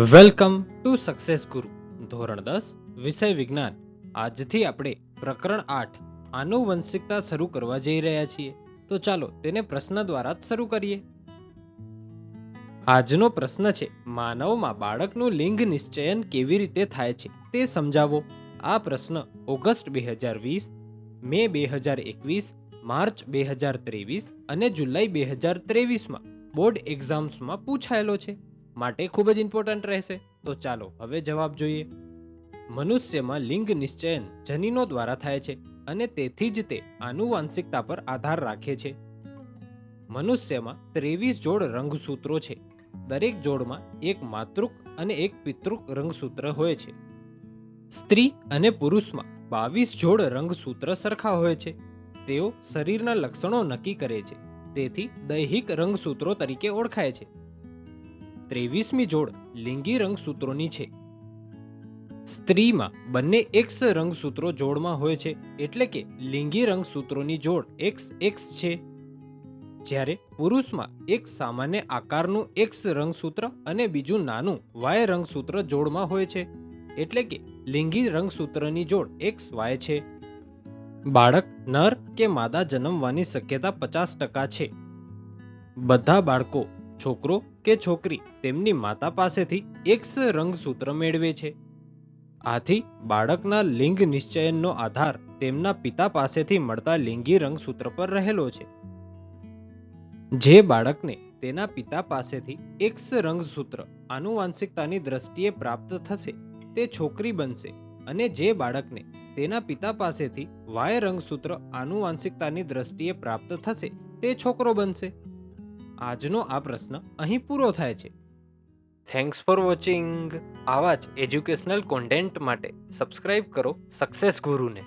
Welcome to success ગુરુ ધોરણ દસ, વિષય વિજ્ઞાન. આજથી આપણે પ્રકરણ આઠ, આનુવંશિકતા શરૂ કરવા જઈ રહ્યા છીએ. તો ચાલો તેને પ્રશ્ન દ્વારા જ શરૂ કરીએ. આજનો પ્રશ્ન છે, માનવમાં બાળકનું લિંગ નિશ્ચયન કેવી રીતે થાય છે તે સમજાવો. આ પ્રશ્ન ઓગસ્ટ બે હજાર વીસ, મે બે હજાર એકવીસ, માર્ચ બે હજાર ત્રેવીસ અને જુલાઈ બે હજાર ત્રેવીસમાં બોર્ડ એક્ઝામ્સમાં પૂછાયેલો છે. માટે ખૂબ જ ઇમ્પોર્ટન્ટ રહેશે. તો ચાલો, હવે જવાબ જોઈએ. મનુષ્યમાં લિંગ નિશ્ચયન જનીનો દ્વારા થાય છે અને તેથી જ તે આનુવાંશિકતા પર આધાર રાખે છે. મનુષ્યમાં ત્રેવીસ જોડ રંગસૂત્રો છે. દરેક જોડમાં એક માતૃક અને એક પિતૃક રંગસૂત્ર હોય છે. સ્ત્રી અને પુરુષમાં બાવીસ જોડ રંગસૂત્ર સરખા હોય છે. તેઓ શરીરના લક્ષણો નક્કી કરે છે. તેથી દૈહિક રંગસૂત્રો તરીકે ઓળખાય છે. ત્રેવીસમી જોડ લિંગી રંગસૂત્રોની છે. સ્ત્રીમાં બંને એક્સ રંગસૂત્રો જોડમાં હોય છે, એટલે કે લિંગી રંગસૂત્રોની જોડ એક્સ એક્સ છે. જ્યારે પુરુષમાં એક સામાન્ય આકારનું એક્સ રંગસૂત્ર અને બીજું નાનું વાય રંગસૂત્ર જોડમાં હોય છે, એટલે કે લિંગી રંગસૂત્રની જોડ એક્સ વાય છે. બાળક નર કે માદા જન્મવાની શક્યતા પચાસ ટકા છે. બધા બાળકો, છોકરો કે છોકરી તેમની માતા પાસેથી એક્સ રંગસૂત્ર મેળવે છે. આથી બાળકના લિંગ નિશ્ચયનનો આધાર તેમના પિતા પાસેથી મળતા લિંગી રંગસૂત્ર પર રહેલો છે. જે બાળકને તેના પિતા પાસેથી એક્સ રંગસૂત્ર આનુવાંશિકતાની દ્રષ્ટિએ પ્રાપ્ત થશે, તે છોકરી બનશે અને જે બાળકને તેના પિતા પાસેથી વાય રંગસૂત્ર આનુવાંશિકતાની દ્રષ્ટિએ પ્રાપ્ત થશે, તે છોકરો બનશે. આજનો આ પ્રશ્ન અહીં પૂરો થાય છે. થેન્ક્સ ફોર વોચિંગ આવા જ એજ્યુકેશનલ કોન્ટેન્ટ માટે સબસ્ક્રાઇબ કરો સક્સેસ ગુરુને.